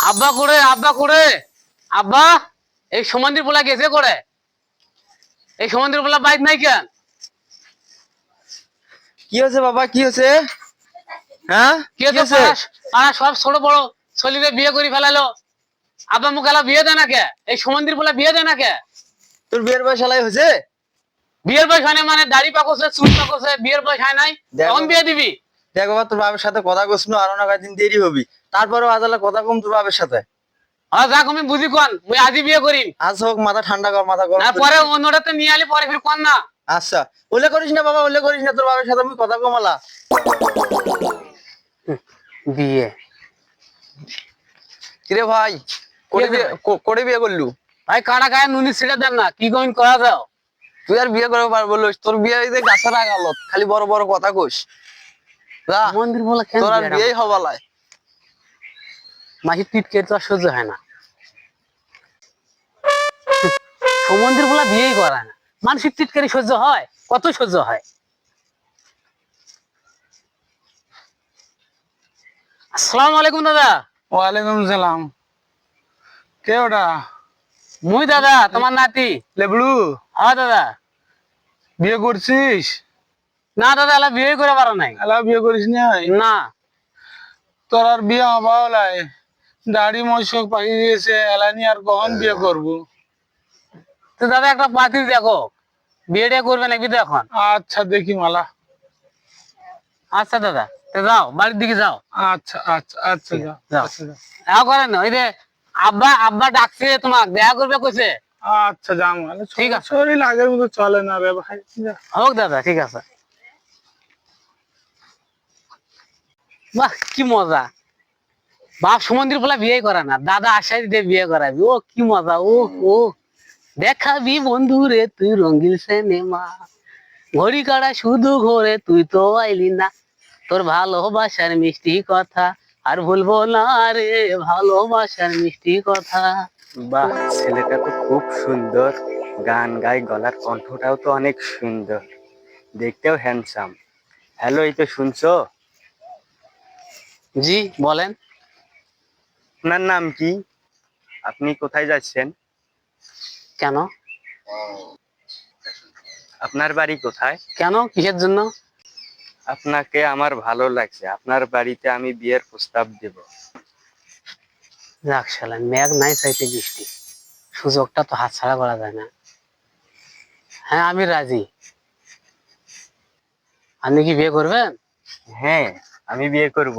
আব্বা করে আব্বা করে। আব্বা এই সমান্দির পোলা গেছে করে? এই সমান্দির পোলা বাইক নাই কেন? কি হয়েছে বাবা কি হয়েছে? হ্যাঁ? কি পাড়া- পাড়া সব ছোট বড় ছেলেরে বিয়ে করে ফেলালো। আব্বা মুখ এলা বিয়ে দেয় না কে? এই সমান্দির পোলা বিয়ে দেয় না কে? তোর বিয়ের বয়স আলাই হয়েছে? বিয়ের বয়স হয় না মানে দাড়ি পাকছে চুল পাকছে বিয়ের বয়স হয় নাই। তখন বিয়ে দিবি? দেখ বাবা তোর বাবার সাথে কথা কইছিল আর না কয়েকদিন দেরি হবি। তারপরেও আদালে কথা কম তোর বাবার সাথে। আর যাক আমি বুঝি কোন মুই আজি বিয়ে করিম। আজ হোক মাথা ঠান্ডা কর মাথা গরম পরে না। অন্যটাতে নিয়ে আলি পরে ফির কোন না। আচ্ছা ওলে করিস না বাবা ওলে করিস না তোর বাবার সাথে আমি কথা কমালা বিয়ে। কিরে ভাই করে বিয়ে? করে বিয়ে করলু? ভাই কাটা গায়ে নুনি ছিঁড়ে দেন না কি কমিন করা যাও। তুই আর বিয়ে করে পারব তোর বিয়ে গাছের আগালত খালি বড় বড় কথা কইস। যা মন্দির বলে কেন তোর বিয়েই হবালায় মাসি টিটকে তো আর সহ্য হয় না। সমন্দির বলা বিয়েই করে না। মানসিক টিটকারি সহ্য হয় কত সহ্য হয়? আসসালামু আলাইকুম দাদা। ওয়ালাইকুম সালাম। কে ওটা? মুই দাদা তোমার নাতি। লেবলু হ্যাঁ দাদা। বিয়ে করছিস? না দাদা এলা বিয়ে করে পারো নাই। এলা বিয়ে করিস নাই না। তোর আর বিয়ে হবা হলাই দাড়ি মশক পাকি গেছে এলা এলানি আর কখন বিয়ে করব? তো দাদা একটা পাতি দেখো। বিয়েটা করবে নাকি তো এখন? আচ্ছা দেখি মালা। আচ্ছা দাদা তো যাও বাড়ির দিকে যাও। আচ্ছা আচ্ছা আচ্ছা যা যাও। আচ্ছা করেন না ওই যে আব্বা আব্বা ডাকছে তোমাক দেখা করবে কইছে? আচ্ছা যা মানে ঠিক আছে। শরীর আগের মতো চলে না রে ভাই হোক দাদা ঠিক আছে। বাহ, কি মজা। বাপ সুমন্দির বলে বিয়ে করে না, দাদা আশাই দিয়ে বিয়ে করাবি। ও, কি মজা, ও ও। দেখাবি বন্ধু রে, তুই রঙিন সিনেমা ঘড়ি কাটা শুধু ঘরে, তুই তো আইলি না। তোর ভালোবাসার মিষ্টি কথা, আর ভুলবো না রে, ভালোবাসার মিষ্টি কথা। বাহ, ছেলেটা তো খুব সুন্দর। গান গায়, গলার কণ্ঠটাও তো অনেক সুন্দর। দেখতেও হ্যান্ডসাম হ্যালো এই তো শুনছো? জি বলেন। আপনার নাম কি? আপনি কোথায় যাচ্ছেন? কেন? আপনার বাড়ি কোথায়? কেন? কিসের জন্য? আপনাকে আমার ভালো লাগছে। আপনার বাড়িতে আমি বিয়ের প্রস্তাব দেব। যাক শালা মেঘ নাই চাইতে বৃষ্টি। সুযোগটা তো হাতছাড়া করা যায় না। হ্যাঁ আমি রাজি। আপনি কি বিয়ে করবেন? হ্যাঁ আমি বিয়ে করব।